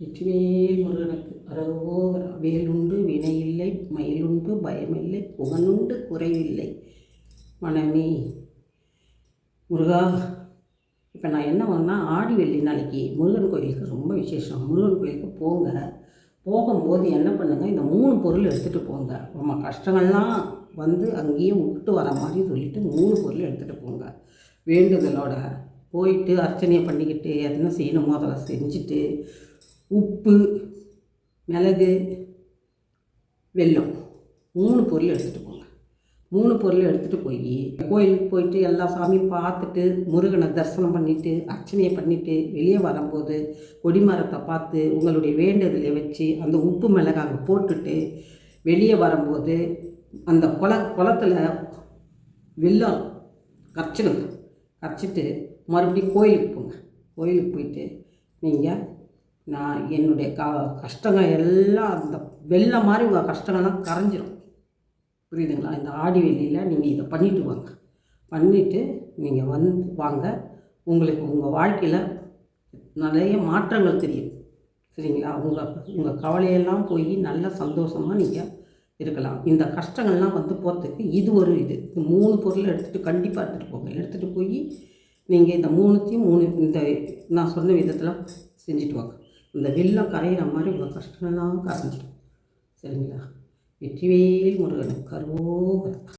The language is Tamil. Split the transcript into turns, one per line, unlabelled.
வெற்றிவேல் முருகனுக்கு அரோகரா வேலுண்டு வினையில்லை மயிலுண்டு பயமில்லை புகனுண்டு குறைவில்லை. மனமே முருகா இப்போ நான் என்ன பண்ணால் ஆடி வெள்ளி நாளைக்கு முருகன் கோயிலுக்கு ரொம்ப விசேஷம். முருகன் கோயிலுக்கு போங்க. போகும்போது என்ன பண்ணுங்கள் இந்த மூணு பொருள் எடுத்துகிட்டு போங்க. நம்ம கஷ்டங்கள்லாம் வந்து அங்கேயே விட்டு வர மாதிரி சொல்லிவிட்டு மூணு பொருள் எடுத்துகிட்டு போங்க. வேண்டுதலோட போயிட்டு அர்ச்சனையை பண்ணிக்கிட்டு என்ன செய்யணுமோ அதெல்லாம் செஞ்சுட்டு உப்பு மிளகு வெல்லம். மூணு பொருள் எடுத்துகிட்டு போங்க. மூணு பொருள் எடுத்துகிட்டு போய் கோயிலுக்கு போயிட்டு எல்லா சாமியும் பார்த்துட்டு முருகனை தரிசனம் பண்ணிவிட்டு அர்ச்சனையை பண்ணிவிட்டு வெளியே வரும்போது கொடிமரத்தை பார்த்து உங்களுடைய வேண்டுதலை வச்சு அந்த உப்பு மிளகு அங்கே போட்டுட்டு வெளியே வரும்போது அந்த குள குளத்துல வெள்ளம் கரைச்சிடுங்க. கரைச்சிட்டு மறுபடியும் கோயிலுக்கு போங்க. கோயிலுக்கு போயிட்டு நீங்கள் நான் என்னுடைய க கஷ்டங்கள் எல்லாம் அந்த வெள்ளம் மாதிரி உங்கள் கஷ்டங்கள்லாம் கரைஞ்சிரும். புரியுதுங்களா? இந்த ஆடி வெள்ளியில் நீங்கள் இதை பண்ணிட்டு வாங்க. பண்ணிவிட்டு நீங்கள் வந்து வாங்க. உங்களுக்கு உங்கள் வாழ்க்கையில் நிறைய மாற்றங்கள் தெரியும். சரிங்களா? உங்கள் உங்கள் கவலையெல்லாம் போய் நல்ல சந்தோஷமாக நீங்கள் இருக்கலாம். இந்த கஷ்டங்கள்லாம் வந்து போகிறதுக்கு இது ஒரு இது. இந்த மூணு பொருள் எடுத்துகிட்டு கண்டிப்பாக எடுத்துகிட்டு போங்க. எடுத்துகிட்டு போய் நீங்கள் இந்த மூணுத்தையும் மூணு இந்த நான் சொன்ன விதத்தில் செஞ்சுட்டு வாங்க. இந்த வெள்ளம் கரையிற மாதிரி உங்கள் கஷ்டமெல்லாம் கரைஞ்சிடும். சரிங்களா? வெற்றிவேல் முருகன் கரோகரா